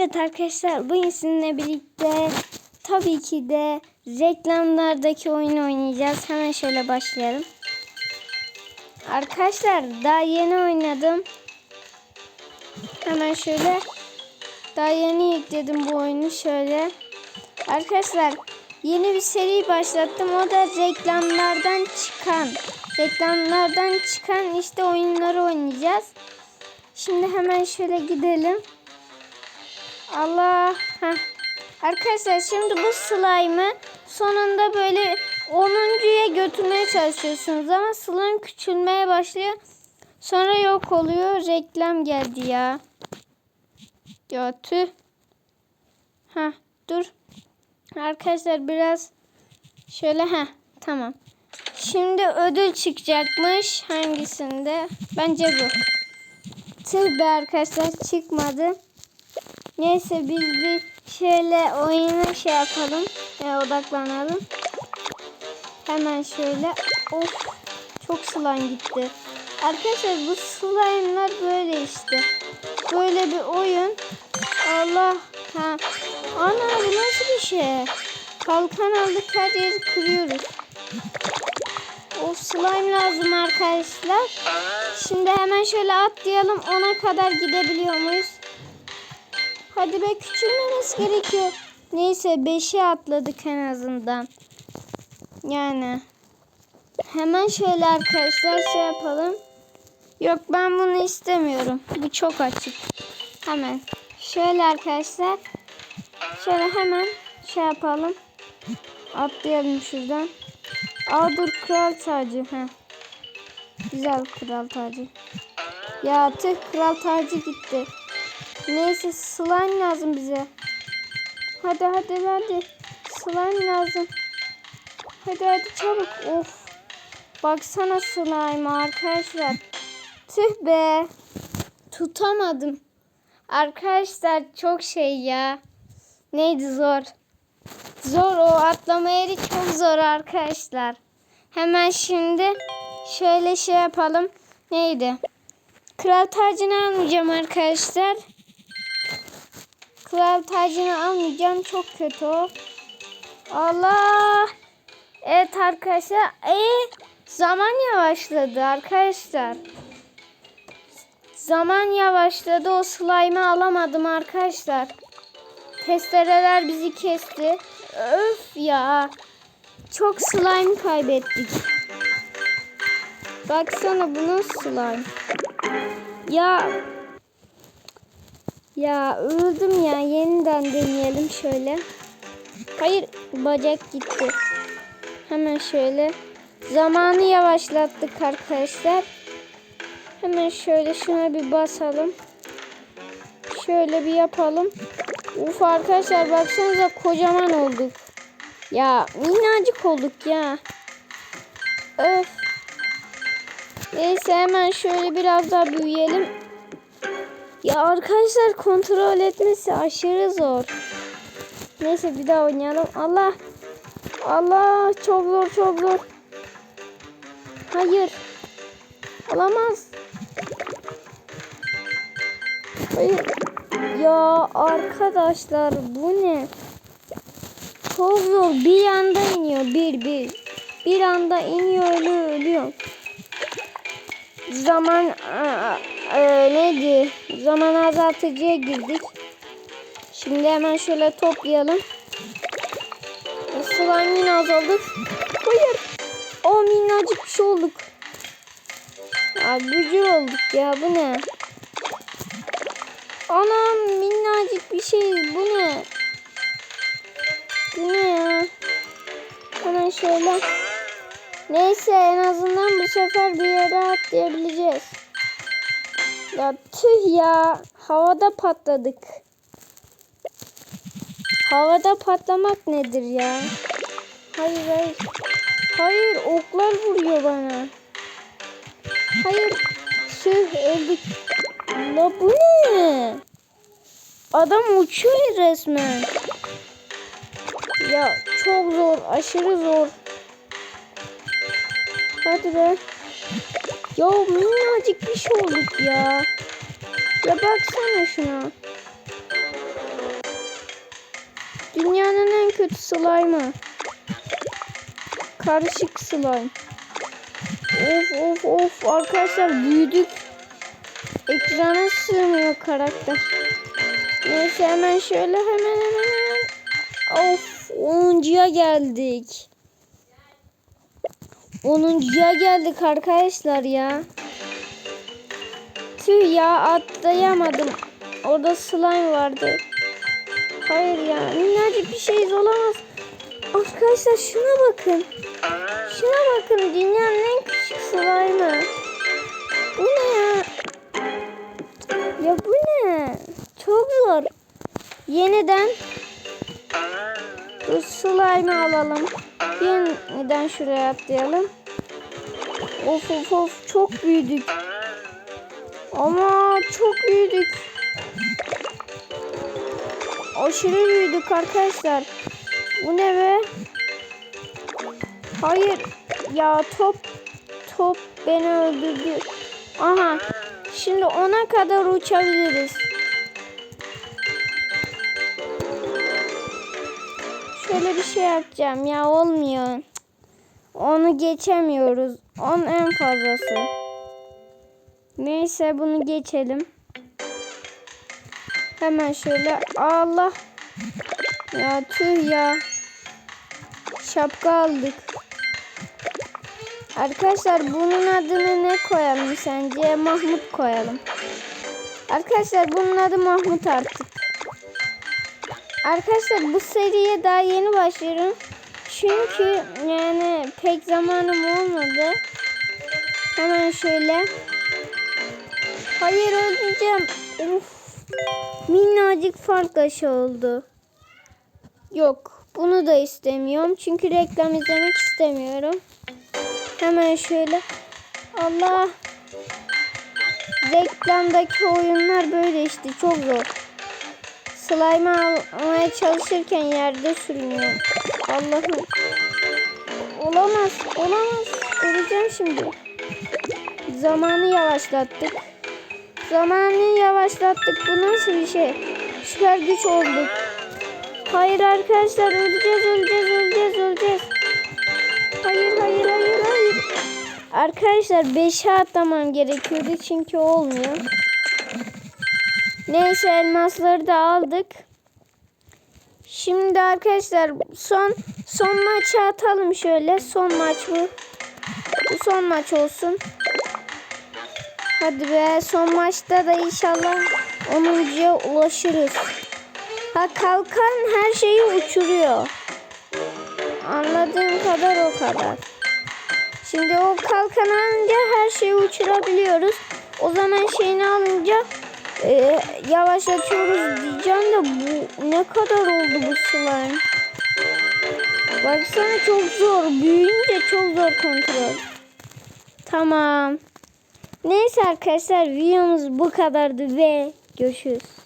Evet arkadaşlar bugün sizinle birlikte tabii ki de reklamlardaki oyunu oynayacağız. Hemen şöyle başlayalım. Arkadaşlar daha yeni oynadım. Hemen şöyle daha yeni yükledim bu oyunu şöyle. Arkadaşlar yeni bir seri başlattım. O da reklamlardan çıkan reklamlardan çıkan işte oyunları oynayacağız. Şimdi hemen şöyle gidelim. Allah. Heh. Arkadaşlar şimdi bu slime'ı sonunda böyle 10.ya götürmeye çalışıyorsunuz ama slime küçülmeye başlıyor. Sonra yok oluyor. Reklam geldi ya. Ya. Ha dur. Arkadaşlar biraz şöyle ha tamam. Şimdi ödül çıkacakmış. Hangisinde? Bence bu. Tüh arkadaşlar çıkmadı. Neyse biz bir şöyle oyuna şey yapalım. E, odaklanalım. Hemen şöyle. Of. Çok slime gitti. Arkadaşlar bu slime'lar böyle işte. Böyle bir oyun. Allah. Ha. Ana bu nasıl bir şey? Kalkan aldık her yeri kırıyoruz. Of slime lazım arkadaşlar. Şimdi hemen şöyle atlayalım. Ona kadar gidebiliyor muyuz? Hadi be küçülmemesi gerekiyor. Neyse 5'e atladık en azından. Yani. Hemen şöyle arkadaşlar şey yapalım. Yok ben bunu istemiyorum. Bu çok açık. Hemen. Şöyle arkadaşlar. Şöyle hemen şey yapalım. Atlayalım şuradan. Aa dur kral tacı. Heh. Güzel kral tacı. Ya tüh kral tacı gitti. Neyse slime lazım bize. Hadi hadi hadi. Slime lazım. Hadi hadi çabuk. Of. Baksana slime arkadaşlar. Tüh be. Tutamadım. Arkadaşlar çok şey ya. Neydi zor. Zor o atlama yeri çok zor arkadaşlar. Hemen şimdi şöyle şey yapalım. Neydi? Kral tacını almayacağım arkadaşlar. Kral tacını almayacağım. Çok kötü o. Allah. Evet arkadaşlar. E, zaman yavaşladı arkadaşlar. Zaman yavaşladı. O slime'ı alamadım arkadaşlar. Testereler bizi kesti. Öf ya. Çok slime kaybettik. Baksana bu nasıl slime. Ya ya öldüm ya. Yeniden deneyelim şöyle. Hayır bacak gitti. Hemen şöyle. Zamanı yavaşlattık arkadaşlar. Hemen şöyle şuna bir basalım. Şöyle bir yapalım. Uf arkadaşlar baksanıza kocaman olduk. Ya minnacık olduk ya. Öf. Neyse hemen şöyle biraz daha büyüyelim. Ya arkadaşlar kontrol etmesi aşırı zor. Neyse bir daha oynayalım. Allah. Allah çok zor çok zor. Hayır. Olamaz. Hayır. Ya arkadaşlar bu ne? Çok zor. Bir anda iniyor. Bir bir. Bir anda iniyor ölüyor ölüyor. Zaman e, neydi? Zaman azaltıcıya girdik. Şimdi hemen şöyle toplayalım. Slime yine azaldık. Hayır. O minnacık bir şey olduk. Ya bücür olduk ya bu ne? Anam minnacık bir şey bu ne? Bu ne ya? Hemen şöyle. Neyse en azından bu sefer bir yere atlayabileceğiz. Ya tüh ya. Havada patladık. Havada patlamak nedir ya? Hayır hayır. Hayır oklar vuruyor bana. Hayır. Tüh öldük. La bu ne? Adam uçuyor resmen. Ya çok zor. Aşırı zor. Hadi be. Ya minnacık bir şey olduk ya. Ya baksana şuna. Dünyanın en kötü slime'ı. Karışık slime. Of of of arkadaşlar büyüdük. Ekrana sığmıyor karakter. Neyse hemen şöyle hemen hemen hemen. Of 10'cuya geldik. 10'uncuya geldik arkadaşlar ya. Tüh ya atlayamadım. Orada slime vardı. Hayır ya minnacık bir şeyiz olamaz. Arkadaşlar şuna bakın. Şuna bakın dünyanın en küçük slime'ı. Bu ne ya? Ya bu ne? Çok zor. Yeniden bu slime'ı alalım. Yeniden şuraya atlayalım. Of of of çok büyüdük. Ama çok büyüdük. Aşırı büyüdük arkadaşlar. Bu ne be? Hayır. Ya top top beni öldürdü. Aha. Şimdi ona kadar uçabiliriz. Şöyle bir şey yapacağım ya olmuyor. Onu geçemiyoruz. On en fazlası. Neyse bunu geçelim. Hemen şöyle Allah. Ya tüh ya. Şapka aldık. Arkadaşlar bunun adını ne koyalım sence? Mahmut koyalım. Arkadaşlar bunun adı Mahmut artık. Arkadaşlar bu seriye daha yeni başlıyorum. Çünkü yani pek zamanım olmadı. Hemen şöyle. Hayır öleceğim. Uf. Minnacık fark oldu. Yok. Bunu da istemiyorum. Çünkü reklam izlemek istemiyorum. Hemen şöyle. Allah. Reklamdaki oyunlar böyle işte. Çok zor. Slime almaya çalışırken yerde sürünüyor. Allah'ım. Olamaz. Olamaz. Öleceğim şimdi. Zamanı yavaşlattık. Zamanı yavaşlattık. Bu nasıl bir şey? Süper güç olduk. Hayır arkadaşlar öleceğiz öleceğiz öleceğiz öleceğiz. Hayır hayır hayır hayır. Arkadaşlar 5'e atlamam gerekiyordu çünkü olmuyor. Neyse elmasları da aldık. Şimdi arkadaşlar son son maçı atalım şöyle. Son maç bu. Bu son maç olsun. Hadi be son maçta da inşallah 10.ya ulaşırız. Ha kalkan her şeyi uçuruyor. Anladığım kadar o kadar. Şimdi o kalkan alınca her şeyi uçurabiliyoruz. O zaman şeyini alınca e, yavaşlatıyoruz diyeceğim de bu ne kadar oldu bu slime? Baksana çok zor. Büyüyünce çok zor kontrol. Tamam. Neyse arkadaşlar videomuz bu kadardı ve görüşürüz.